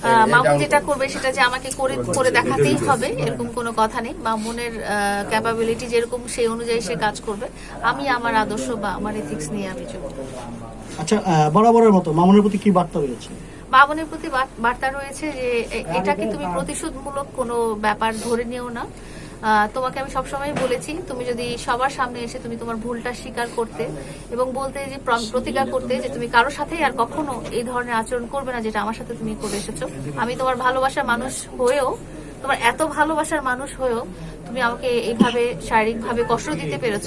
আহ, মামুন যেটা করবে সেটা যে আমাকে করে করে দেখাতেই হবে এরকম কোনো কথা নেই। মামুনের ক্যাপাবিলিটি যেরকম সেই অনুযায়ী সে কাজ করবে। আমি আমার আদর্শ বা আমার এথিক্স নিয়ে আমি চলবো। আচ্ছা বরাবরের মতো মামুনের প্রতি কি বার্তা রয়েছে? মামুনের প্রতি বার্তা রয়েছে যে এটাকে তুমি প্রতিশোধমূলক কোনো ব্যাপার ধরে নিও না। তোমাকে আমি সবসময় বলেছি, তুমি যদি সবার সামনে এসে তুমি তোমার ভুলটা স্বীকার করতে এবং বলতে যে প্র- প্রতিজ্ঞা করতে যে তুমি কারোর সাথেই আর কখনো এই ধরনের আচরণ করবে না যেটা আমার সাথে তুমি করে এসেছ। আমি তোমার ভালোবাসার মানুষ হয়েও, তোমার এত ভালোবাসার মানুষ হয়েও তুমি আমাকে এইভাবে শারীরিকভাবে কষ্ট দিতে পেরেছ।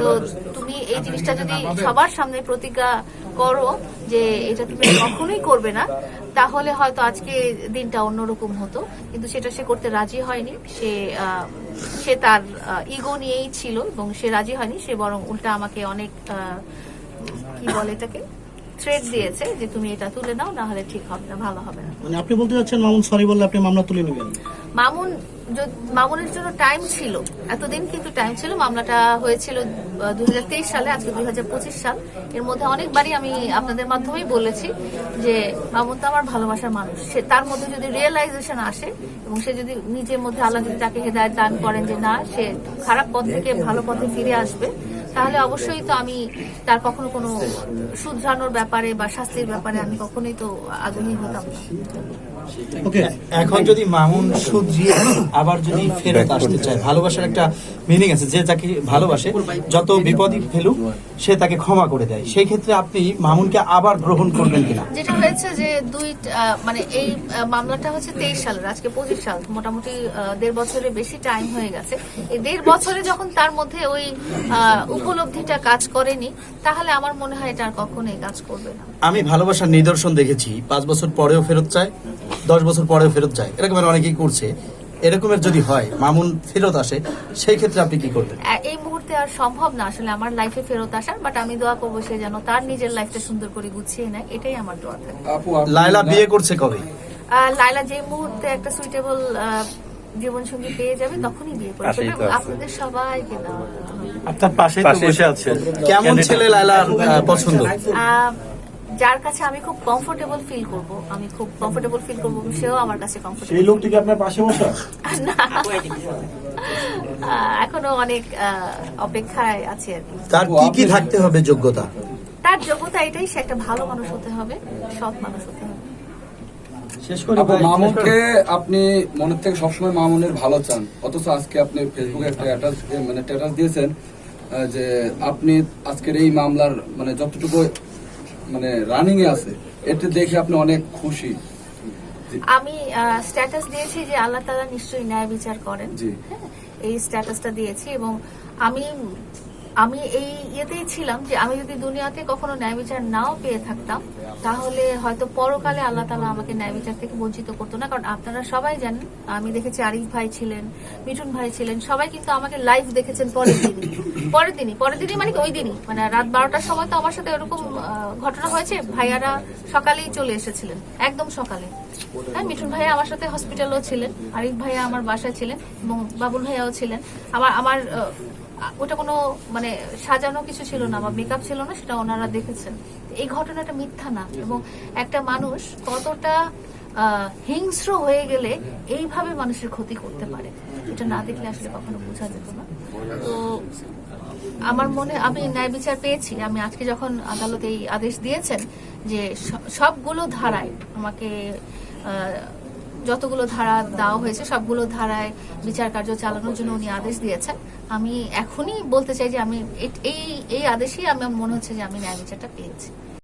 তো তুমি এই জিনিসটা যদি সবার সামনে প্রতিজ্ঞা করো যে এটা তুমি কখনোই করবে না তাহলে হয়তো আজকে দিনটা অন্যরকম হতো। কিন্তু সেটা সে করতে রাজি হয়নি। সে সে তার ইগো নিয়েই ছিল এবং সে রাজি হয়নি। সে বরং উল্টা আমাকে অনেক কি বলে এটাকে? থ্রেড দিয়েছে যে তুমি এটা তুলে নাও না হলে ঠিক হবে না ভালো হবে না। মানে আপনি বলতে চাচ্ছেন মামুন সরি বললে আপনি মামলা তুলে নেবেন? মামুন মামুনের জন্য টাইম ছিল। এতদিন কিন্তু টাইম ছিল। মামলাটা হয়েছিল দুই সালে, আজকে দুই হাজার পঁচিশ সাল। এর মধ্যে অনেকবারই আমি আপনাদের মাধ্যমেই বলেছি যে মামুন তো আমার ভালোবাসার মানুষ। সে তার মধ্যে যদি রিয়েলাইজেশন আসে এবং সে যদি নিজের মধ্যে আল্লাহ যদি তাকে হেদায়ত দান করেন যে না, সে খারাপ পথ থেকে ভালো পথে ফিরে আসবে তাহলে অবশ্যই তো আমি তার কখনো কোনো শুধরানোর ব্যাপারে বা শাস্তির ব্যাপারে আমি কখনোই তো আগ্রহী হতাম ওকে এখন যদি মামুন শুধরিয়ে আবার যদি ফেরত আসতে চায় ভালোবাসার একটা মিনিং আছে যে যাকে ভালোবাসে যত বিপদই ফেলুক সে তাকে ক্ষমা করে দেয়। সেই ক্ষেত্রে আপনি মামুনকে আবার গ্রহণ করবেন কিনা? যেটা হয়েছে যে দুই মানে এই মামলাটা হচ্ছে তেইশ সালের আজকে পঁচিশ সাল মোটামুটি দেড় বছরের বেশি টাইম হয়ে গেছে। এই দেড় বছরে যখন তার মধ্যে ওই উপলব্ধিটা কাজ করেনি তাহলে আমার মনে হয় এটা আর কখনোই কাজ করবে না। আমি ভালোবাসার নিদর্শন দেখেছি পাঁচ বছর পরেও ফেরত চায় দশ বছর পরেও ফেরত যায়। এরকমের অনেকেই করছে। এরকমের যদি হয় মামুন ফেরত আসে সেই ক্ষেত্রে আপনি কি করবেন? এই মুহূর্তে আর সম্ভব না আসলে আমার লাইফে ফেরত আসার বাট আমি দোয়া করব সে যেন তার নিজের লাইফটা সুন্দর করে গুছিয়ে নেয় এটাই আমার দোয়া থাকে লায়লা বিয়ে করছে কবে? আহ, লাইলা যে মুহূর্তে একটা সুইটেবল জীবন সঙ্গী পেয়ে যাবে তখনই বিয়ে করে পাশেই তো ফেলবে। আছে। আপনাদের সবাইকে দেওয়া আপনার পাশে পাশে- বসে আছে কেমন ছেলে আহ, পছন্দ? যার কাছে আমি খুব কমফোর্টেবল ফিল করব আমি খুব কমফোর্টেবল ফিল করব সেও আমার কাছে কমফোর্টেবল এই লোকটি কি আপনার পাশে বসা এখনও অনেক অপেক্ষায় আছে আর কি। তার কি কি থাকতে হবে যোগ্যতা? তার যোগ্যতা এটাই সে একটা ভালো মানুষ হতে হবে সৎ মানুষ হতে হবে। মামুনকে আপনি মনের থেকে সবসময় মামুনের ভালো চান। অথচ আজকে আপনি ফেসবুকে একটা অ্যাটাচ মানে স্ট্যাটাস দিয়েছেন যে আপনি আজকের এই মামলার মানে যতটুকু মানে রানিং এ আছে এতে দেখে আপনি অনেক খুশি। আমি স্ট্যাটাস দিয়েছি যে আল্লাহ তালা নিশ্চয়ই ন্যায় বিচার করেন। জি। হ্যাঁ, এই স্ট্যাটাসটা দিয়েছি এবং আমি আমি এই ইয়েতেই ছিলাম যে আমি যদি দুনিয়াতে কখনো ন্যায় বিচার নাও পেয়ে থাকতাম, তাহলে হয়তো পরকালে আল্লাহ তালা আমাকে ন্যায় বিচার থেকে বঞ্চিত করতো না। কারণ আপনারা সবাই জানেন, আমি দেখেছি আরিফ ভাই ছিলেন, মিঠুন ভাই ছিলেন, সবাই কিন্তু আমাকে লাইভ দেখেছেন পরের দিনই। পরের দিনই পরের দিনই মানে ওই দিনই। মানে রাত বারোটার সময় তো আমার সাথে এরকম ঘটনা হয়েছে, ভাইয়ারা সকালেই চলে এসেছিলেন, একদম সকালে। হ্যাঁ মিঠুন ভাইয়া আমার সাথে হসপিটালও ছিলেন, আরিফ ভাইয়া আমার বাসায় ছিলেন এবং বাবুল ভাইয়াও ছিলেন। আমার আমার ওটা কোনো মানে সাজানো কিছু ছিল না বা মেকআপ ছিল না, সেটা ওনারা দেখেছেন। এই ঘটনাটা মিথ্যা না এবং একটা মানুষ কতটা হিংস্র হয়ে গেলে এইভাবে মানুষের ক্ষতি করতে পারে। এটা না দেখলে আসলে কখনো বোঝা যেত না। তো আমার মনে, আমি ন্যায় বিচার পেয়েছি। আমি আজকে যখন আদালত এই আদেশ দিয়েছেন যে সবগুলো ধারায় আমাকে যতগুলো ধারা দেওয়া হয়েছে, সবগুলো ধারায় বিচার কার্য চালানোর জন্য উনি আদেশ দিয়েছেন। আমি এখনই বলতে চাই যে আমি এই এই আদেশেই আমার মনে হচ্ছে যে আমি ন্যায় বিচারটা পেয়েছি।